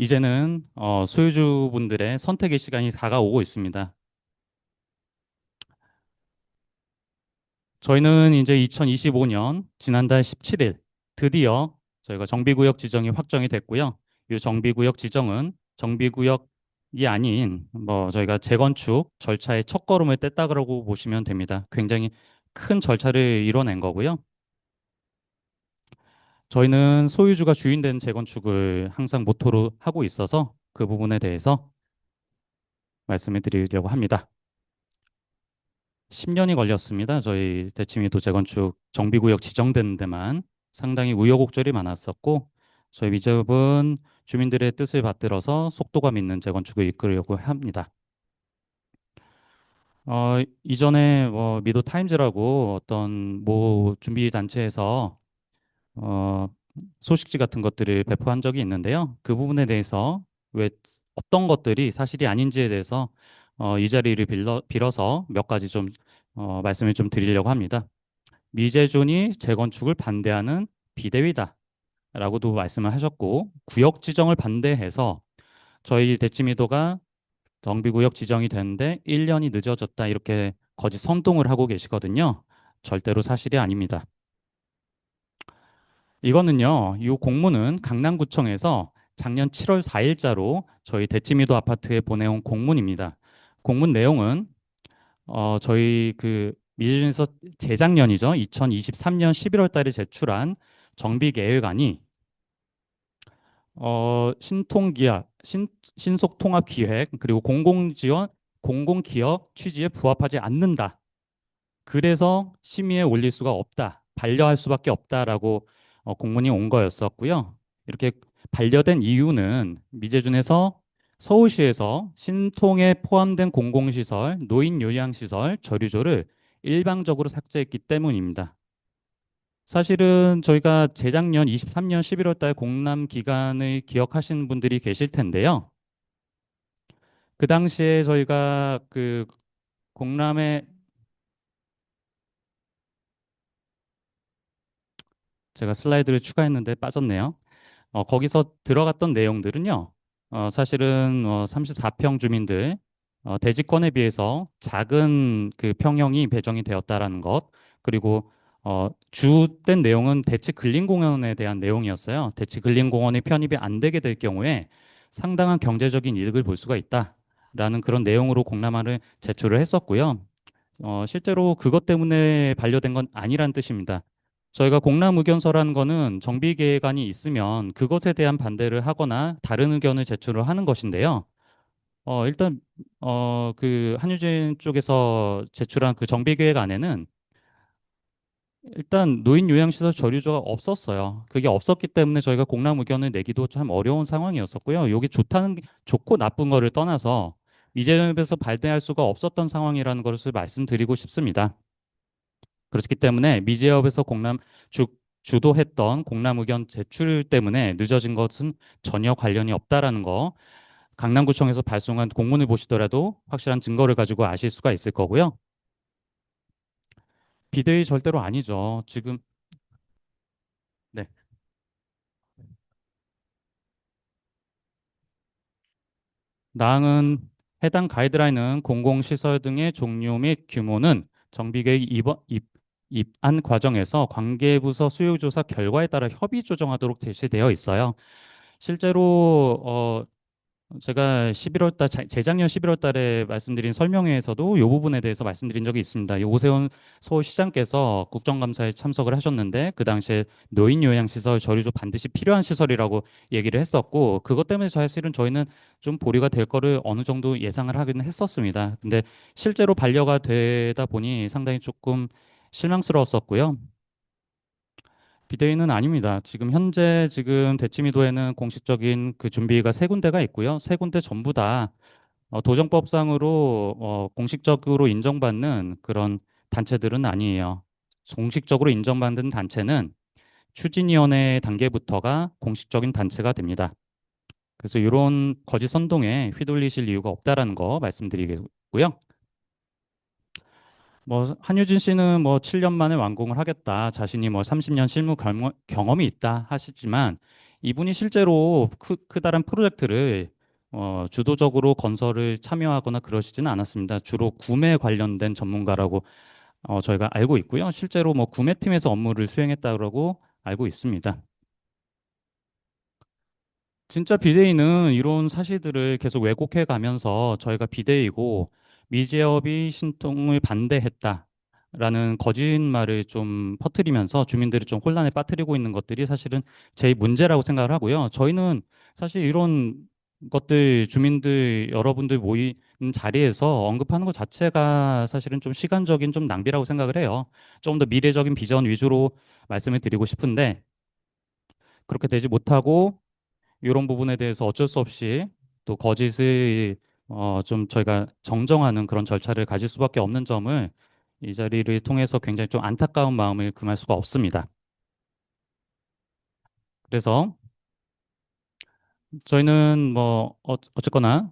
이제는 어, 소유주분들의 선택의 시간이 다가오고 있습니다. 저희는 이제 2025년 지난달 17일 드디어 저희가 정비구역 지정이 확정이 됐고요. 이 정비구역 지정은 정비구역이 아닌 뭐 저희가 재건축 절차의 첫걸음을 뗐다고 보시면 됩니다. 굉장히 큰 절차를 이뤄낸 거고요. 저희는 소유주가 주인된 재건축을 항상 모토로 하고 있어서 그 부분에 대해서 말씀을 드리려고 합니다. 10년이 걸렸습니다. 저희 대치미도 재건축 정비구역 지정되는 데만 상당히 우여곡절이 많았었고 저희 미접은 주민들의 뜻을 받들어서 속도감 있는 재건축을 이끌려고 합니다. 어, 이전에 뭐 미도 타임즈라고 어떤 모 준비 단체에서 어, 소식지 같은 것들을 배포한 적이 있는데요. 그 부분에 대해서 왜 어떤 것들이 사실이 아닌지에 대해서 어, 이 자리를 빌러, 빌어서 몇 가지 좀 어, 말씀을 좀 드리려고 합니다. 미제준이 재건축을 반대하는 비대위다. 라고도 말씀을 하셨고 구역 지정을 반대해서 저희 대치미도가 정비구역 지정이 되는데 1년이 늦어졌다 이렇게 거짓 선동을 하고 계시거든요. 절대로 사실이 아닙니다. 이거는요, 이 공문은 강남구청에서 작년 7월 4일자로 저희 대치미도 아파트에 보내온 공문입니다. 공문 내용은 어, 저희 그 미주에서 재작년이죠. 2023년 11월 달에 제출한 정비 계획안이 어, 신통기약, 신, 신속통합 기획 그리고 공공지원, 공공기업 취지에 부합하지 않는다. 그래서 심의에 올릴 수가 없다. 반려할 수밖에 없다라고 어, 공문이 온 거였었고요. 이렇게 반려된 이유는 미제준에서 서울시에서 신통에 포함된 공공시설, 노인 요양시설, 저류조를 일방적으로 삭제했기 때문입니다. 사실은 저희가 재작년 23년 11월 달 공람 기간을 기억하시는 분들이 계실 텐데요. 그 당시에 저희가 그 공람에 제가 슬라이드를 추가했는데 빠졌네요. 어, 거기서 들어갔던 내용들은요. 어, 사실은 어, 34평 주민들 어, 대지권에 비해서 작은 그 평형이 배정이 되었다라는 것 그리고 어, 주된 내용은 대치 근린공원에 대한 내용이었어요. 대치 근린공원이 편입이 안 되게 될 경우에 상당한 경제적인 이득을 볼 수가 있다라는 그런 내용으로 공람화를 제출을 했었고요. 어, 실제로 그것 때문에 반려된 건 아니란 뜻입니다. 저희가 공람 의견서라는 거는 정비 계획안이 있으면 그것에 대한 반대를 하거나 다른 의견을 제출을 하는 것인데요. 어, 일단 어, 그 한유진 쪽에서 제출한 그 정비 계획 안에는 일단 노인 요양시설 저류조가 없었어요. 그게 없었기 때문에 저희가 공람 의견을 내기도 참 어려운 상황이었었고요. 여기 좋다는 게- 좋고 나쁜 거를 떠나서 이재명에서 발대할 수가 없었던 상황이라는 것을 말씀드리고 싶습니다. 그렇기 때문에 미제업에서 공람 주, 주도했던 공람 의견 제출 때문에 늦어진 것은 전혀 관련이 없다라는 거 강남구청에서 발송한 공문을 보시더라도 확실한 증거를 가지고 아실 수가 있을 거고요. 비대위 절대로 아니죠. 지금 네. 나항은 해당 가이드라인은 공공시설 등의 종류 및 규모는 정비계획 입원, 입, 입안 과정에서 관계부서 수요조사 결과에 따라 협의 조정하도록 제시되어 있어요. 실제로 어, 제가 11월 달 재작년 11월 달에 말씀드린 설명회에서도 이 부분에 대해서 말씀드린 적이 있습니다. 이 오세훈 서울시장께서 국정감사에 참석을 하셨는데 그 당시에 노인 요양 시설 저류조 반드시 필요한 시설이라고 얘기를 했었고 그것 때문에 사실은 저희는 좀 보류가 될 거를 어느 정도 예상을 하기는 했었습니다. 근데 실제로 반려가 되다 보니 상당히 조금 실망스러웠었고요. 비대위는 아닙니다. 지금 현재 지금 대치미도에는 공식적인 그 준비가 세 군데가 있고요. 세 군데 전부 다 어, 도정법상으로 어, 공식적으로 인정받는 그런 단체들은 아니에요. 공식적으로 인정받는 단체는 추진위원회 단계부터가 공식적인 단체가 됩니다. 그래서 이런 거짓 선동에 휘둘리실 이유가 없다라는 거 말씀드리고요. 뭐 한유진 씨는 뭐 7년 만에 완공을 하겠다. 자신이 뭐 30년 실무 경험- 경험이 있다 하시지만 이분이 실제로 크, 크다란 프로젝트를 어, 주도적으로 건설을 참여하거나 그러시지는 않았습니다. 주로 구매 관련된 전문가라고 어, 저희가 알고 있고요. 실제로 뭐 구매팀에서 업무를 수행했다고 알고 있습니다. 진짜 비대위는 이런 사실들을 계속 왜곡해 가면서 저희가 비대위고 미제업이 신통을 반대했다라는 거짓말을 좀 퍼뜨리면서 주민들을 좀 혼란에 빠뜨리고 있는 것들이 사실은 제 문제라고 생각을 하고요. 저희는 사실 이런 것들 주민들 여러분들 모이는 자리에서 언급하는 것 자체가 사실은 좀 시간적인 좀 낭비라고 생각을 해요. 좀 더 미래적인 비전 위주로 말씀을 드리고 싶은데 그렇게 되지 못하고 이런 부분에 대해서 어쩔 수 없이 또 거짓을 어, 좀 저희가 정정하는 그런 절차를 가질 수밖에 없는 점을 이 자리를 통해서 굉장히 좀 안타까운 마음을 금할 수가 없습니다. 그래서 저희는 뭐 어, 어쨌거나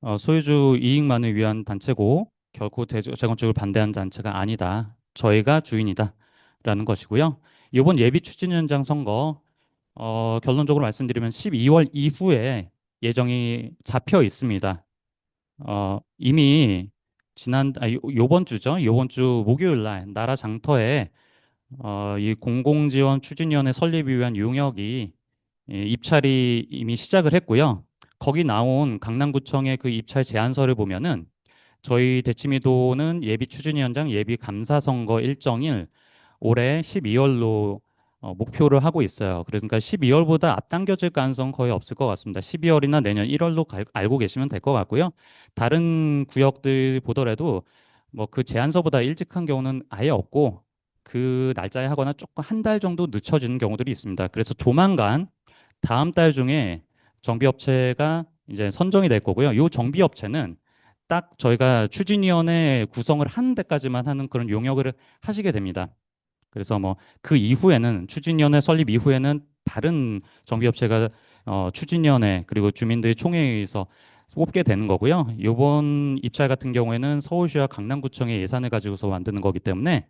어, 소유주 이익만을 위한 단체고 결코 재- 재건축을 반대하는 단체가 아니다. 저희가 주인이다 라는 것이고요. 이번 예비 추진위원장 선거 어, 결론적으로 말씀드리면 12월 이후에 예정이 잡혀 있습니다. 어, 이미 지난 아, 요, 요번 주죠. 요번 주 목요일 날 나라 장터에 어, 이 공공지원 추진위원회 설립을 위한 용역이 예, 입찰이 이미 시작을 했고요. 거기 나온 강남구청의 그 입찰 제안서를 보면은 저희 대치미도는 예비 추진위원장 예비 감사 선거 일정일 올해 12월로 목표를 하고 있어요. 그러니까 12월보다 앞당겨질 가능성 거의 없을 것 같습니다. 12월이나 내년 1월로 알고 계시면 될 것 같고요. 다른 구역들 보더라도 뭐 그 제안서보다 일찍 한 경우는 아예 없고 그 날짜에 하거나 조금 한 달 정도 늦춰지는 경우들이 있습니다. 그래서 조만간 다음 달 중에 정비업체가 이제 선정이 될 거고요. 이 정비업체는 딱 저희가 추진위원회 구성을 하는 데까지만 하는 그런 용역을 하시게 됩니다. 그래서 뭐 그 이후에는 추진위원회 설립 이후에는 다른 정비업체가 어, 추진위원회 그리고 주민들 총회에 의해서 뽑게 되는 거고요. 이번 입찰 같은 경우에는 서울시와 강남구청의 예산을 가지고서 만드는 거기 때문에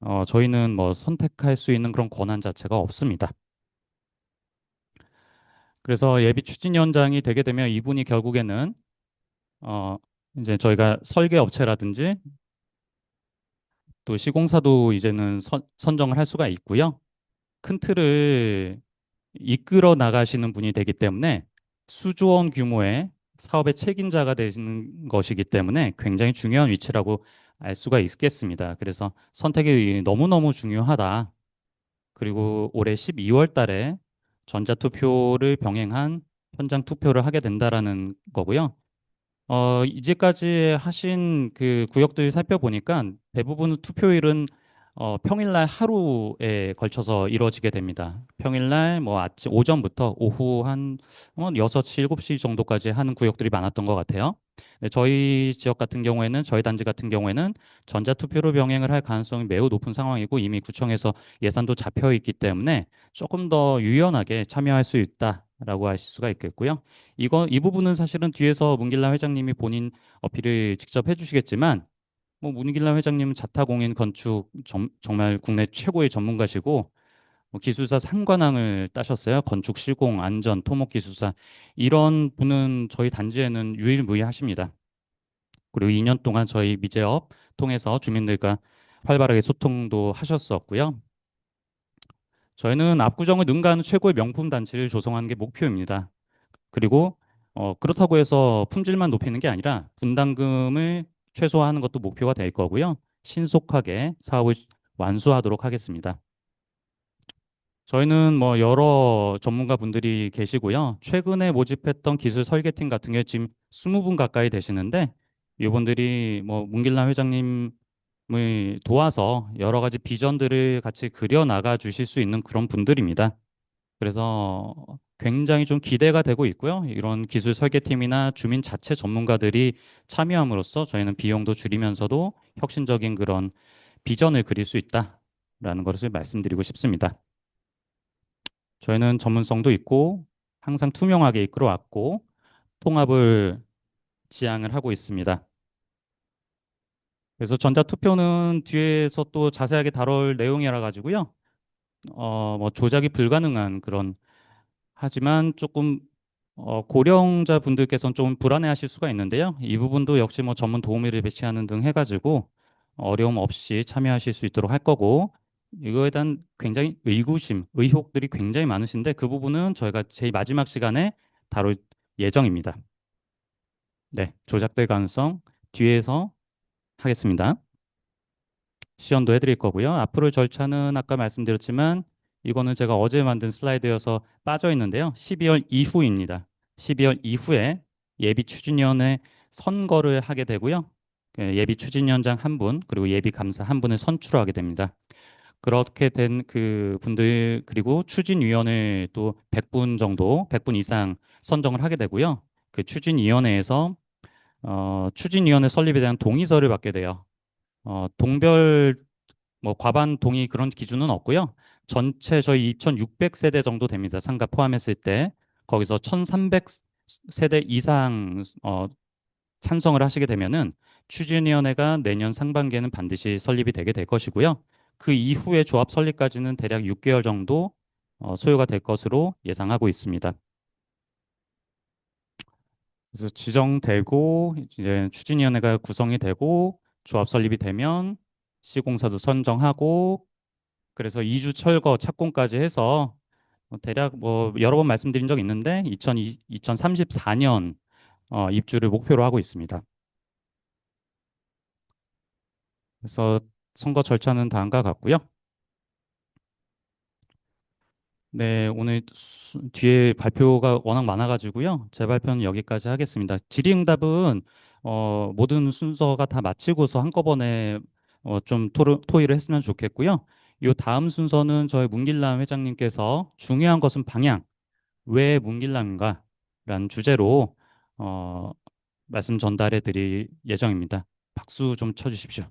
어, 저희는 뭐 선택할 수 있는 그런 권한 자체가 없습니다. 그래서 예비 추진위원장이 되게 되면 이분이 결국에는 어, 이제 저희가 설계 업체라든지 또 시공사도 이제는 선, 선정을 할 수가 있고요. 큰 틀을 이끌어 나가시는 분이 되기 때문에 수조원 규모의 사업의 책임자가 되시는 것이기 때문에 굉장히 중요한 위치라고 알 수가 있겠습니다. 그래서 선택이 너무너무 중요하다. 그리고 올해 12월 달에 전자투표를 병행한 현장 투표를 하게 된다라는 거고요. 어, 이제까지 하신 그 구역들 살펴보니까 대부분 투표일은 어, 평일날 하루에 걸쳐서 이루어지게 됩니다. 평일날 뭐 아침 오전부터 오후 한 어, 6시, 7시 정도까지 하는 구역들이 많았던 것 같아요. 네, 저희 지역 같은 경우에는 저희 단지 같은 경우에는 전자투표로 병행을 할 가능성이 매우 높은 상황이고 이미 구청에서 예산도 잡혀 있기 때문에 조금 더 유연하게 참여할 수 있다 라고 하실 수가 있겠고요. 이거 이 부분은 사실은 뒤에서 문길라 회장님이 본인 어필을 직접 해주시겠지만 뭐 문길라 회장님은 자타공인 건축 정, 정말 국내 최고의 전문가시고 뭐 기술사 상관왕을 따셨어요. 건축 시공 안전 토목 기술사 이런 분은 저희 단지에는 유일무이하십니다. 그리고 2년 동안 저희 미제업 통해서 주민들과 활발하게 소통도 하셨었고요. 저희는 압구정을 능가하는 최고의 명품 단지를 조성하는 게 목표입니다. 그리고 어, 그렇다고 해서 품질만 높이는 게 아니라 분담금을 최소화하는 것도 목표가 될 거고요. 신속하게 사업을 완수하도록 하겠습니다. 저희는 뭐 여러 전문가 분들이 계시고요. 최근에 모집했던 기술 설계팀 같은 게 지금 20분 가까이 되시는데 이분들이 뭐 문길남 회장님을 도와서 여러 가지 비전들을 같이 그려 나가 주실 수 있는 그런 분들입니다. 그래서 굉장히 좀 기대가 되고 있고요. 이런 기술 설계팀이나 주민 자체 전문가들이 참여함으로써 저희는 비용도 줄이면서도 혁신적인 그런 비전을 그릴 수 있다라는 것을 말씀드리고 싶습니다. 저희는 전문성도 있고 항상 투명하게 이끌어왔고 통합을 지향을 하고 있습니다. 그래서 전자투표는 뒤에서 또 자세하게 다룰 내용이라 가지고요. 어, 뭐 조작이 불가능한 그런 하지만 조금 어, 고령자 분들께서는 좀 불안해하실 수가 있는데요. 이 부분도 역시 뭐 전문 도우미를 배치하는 등 해가지고 어려움 없이 참여하실 수 있도록 할 거고 이거에 대한 굉장히 의구심, 의혹들이 굉장히 많으신데 그 부분은 저희가 제 마지막 시간에 다룰 예정입니다. 네, 조작될 가능성 뒤에서 하겠습니다. 시연도 해드릴 거고요. 앞으로 절차는 아까 말씀드렸지만 이거는 제가 어제 만든 슬라이드여서 빠져 있는데요. 12월 이후입니다. 12월 이후에 예비 추진위원회 선거를 하게 되고요. 그 예비 추진위원장 한 분, 그리고 예비 감사 한 분을 선출하게 됩니다. 그렇게 된 그 분들 그리고 추진위원을 또 100분 정도, 100분 이상 선정을 하게 되고요. 그 추진위원회에서 어, 추진위원회 설립에 대한 동의서를 받게 돼요. 어, 동별 뭐 과반 동의 그런 기준은 없고요. 전체 저희 2,600세대 정도 됩니다. 상가 포함했을 때 거기서 1,300세대 이상 어, 찬성을 하시게 되면은 추진위원회가 내년 상반기에는 반드시 설립이 되게 될 것이고요. 그 이후에 조합 설립까지는 대략 6개월 정도 어, 소요가 될 것으로 예상하고 있습니다. 그래서 지정되고 이제 추진위원회가 구성이 되고 조합 설립이 되면 시공사도 선정하고 그래서 이주 철거 착공까지 해서 뭐 대략 뭐 여러 번 말씀드린 적 있는데 2002, 2034년 어, 입주를 목표로 하고 있습니다. 그래서 선거 절차는 다음과 같고요. 네, 오늘 수, 뒤에 발표가 워낙 많아가지고요. 제 발표는 여기까지 하겠습니다. 질의응답은 어, 모든 순서가 다 마치고서 한꺼번에 어, 좀 토를, 토의를 했으면 좋겠고요. 이 다음 순서는 저희 문길남 회장님께서 중요한 것은 방향, 왜 문길남인가? 라는 주제로 어, 말씀 전달해 드릴 예정입니다. 박수 좀 쳐주십시오.